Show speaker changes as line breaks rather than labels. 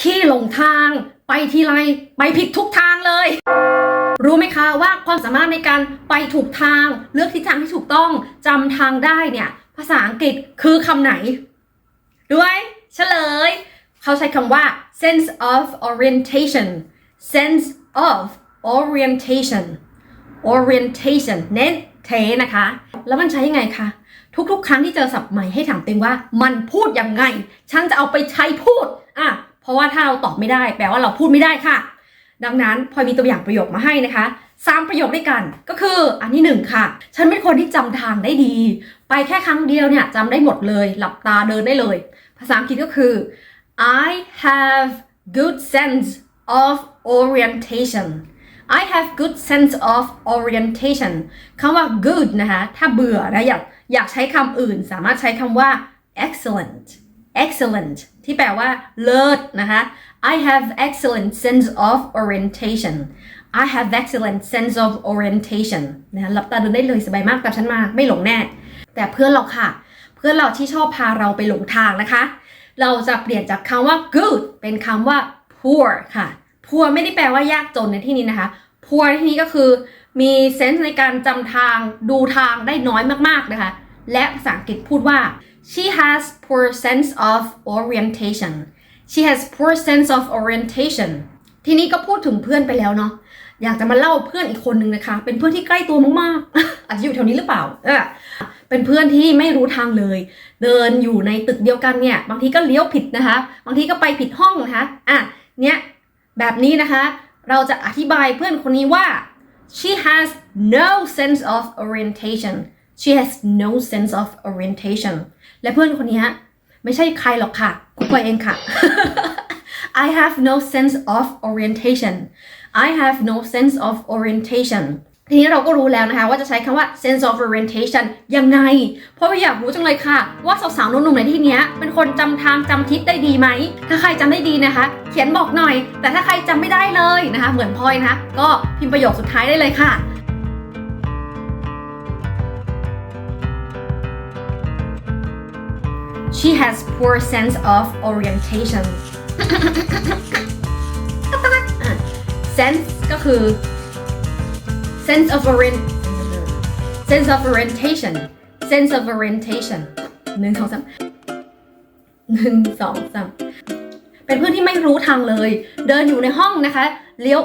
ขี้หลงทาง ไปทีไรไปผิดทุกทางเลย รู้ไหมคะว่าความสามารถในการไปถูกทาง เลือกทิศทางที่ถูกต้องจำทางได้เนี่ย ภาษาอังกฤษคือคำไหน ด้วยเฉลย เขาใช้คำว่า sense of orientation sense of orientation orientation เน้นเทนะคะ แล้วมันใช้ยังไงคะทุกๆ ครั้งที่เจอศัพท์ใหม่ให้ถามตัวเองว่า มันพูดยังไง ฉันจะเอาไปใช้พูด อะ เพราะว่าถ้าเราตอบไม่ได้ แปลว่าเราพูดไม่ได้ค่ะ ดังนั้นพลอยมีตัวอย่างประโยคมาให้นะคะสามประโยคด้วยกันก็คืออันที่หนึ่งค่ะ ฉันเป็นคนที่จำทางได้ดี ไปแค่ครั้งเดียวเนี่ยจำได้หมดเลย หลับตาเดินได้เลย ภาษาอังกฤษก็คือ I have good sense of orientation I have good sense of orientation คำว่า good นะคะ ถ้าเบื่อนะอยากอยากใช้คำอื่นสามารถใช้คำว่า excellent excellent ที่แปลว่าเลิศนะคะ I have excellent sense of orientation I have excellent sense of orientation นะคะหลับตาเดินได้เลยสบายมากแต่ฉันมาไม่หลงแน่ แต่เพื่อนเราค่ะ เพื่อนเราที่ชอบพาเราไปหลงทางนะคะ เราจะเปลี่ยนจากคำว่า good เป็นคำว่า poor ค่ะ poor ไม่ได้แปลว่ายากจนในที่นี้นะคะ poor ในที่นี้ก็คือมีเซนส์ในการจำทางดูทางได้น้อยมากๆนะคะ และภาษาอังกฤษพูดว่า she has poor sense of orientation she has poor sense of orientation ทีนี้ก็พูดถึงเพื่อนไปแล้วเนาะอยากจะมาเล่าเพื่อนอีกคนนึงนะคะ เป็นเพื่อนที่ใกล้ตัวมากๆอาจจะอยู่แถวนี้หรือเปล่าเออเป็นเพื่อนที่ไม่รู้ทางเลย เดินอยู่ในตึกเดียวกันเนี่ย บางทีก็เลี้ยวผิดนะคะ บางทีก็ไปผิดห้องนะคะอะเนี่ยแบบนี้นะคะ เราจะอธิบายเพื่อนคนนี้ว่า she has no sense of orientation she has no sense of orientation และเพื่อนคนนี้ไม่ใช่ใครหรอกค่ะคุณปอยเองค่ะ I have no sense of orientation I have no sense of orientation ทีนี้เราก็รู้แล้วนะคะว่าจะใช้คำว่า sense of orientation ยังไง เพราะว่าอยากรู้จังเลยค่ะ ว่าสาวๆหนุ่มๆในที่นี้เป็นคนจำทางจำทิศได้ดีไหม ถ้าใครจำได้ดีนะคะ เขียนบอกหน่อย แต่ถ้าใครจำไม่ได้เลยนะคะ เหมือนพลอยนะคะก็พิมพ์ประโยคสุดท้ายได้เลยค่ะ She has poor sense of orientation sense ก็คือ sense of orient sense of orientation sense of orientation หนึ่งสองสามหนึ่งสองสามเป็นเพื่อนที่ไม่รู้ทางเลย เดินอยู่ในห้องนะคะ เลี้ยว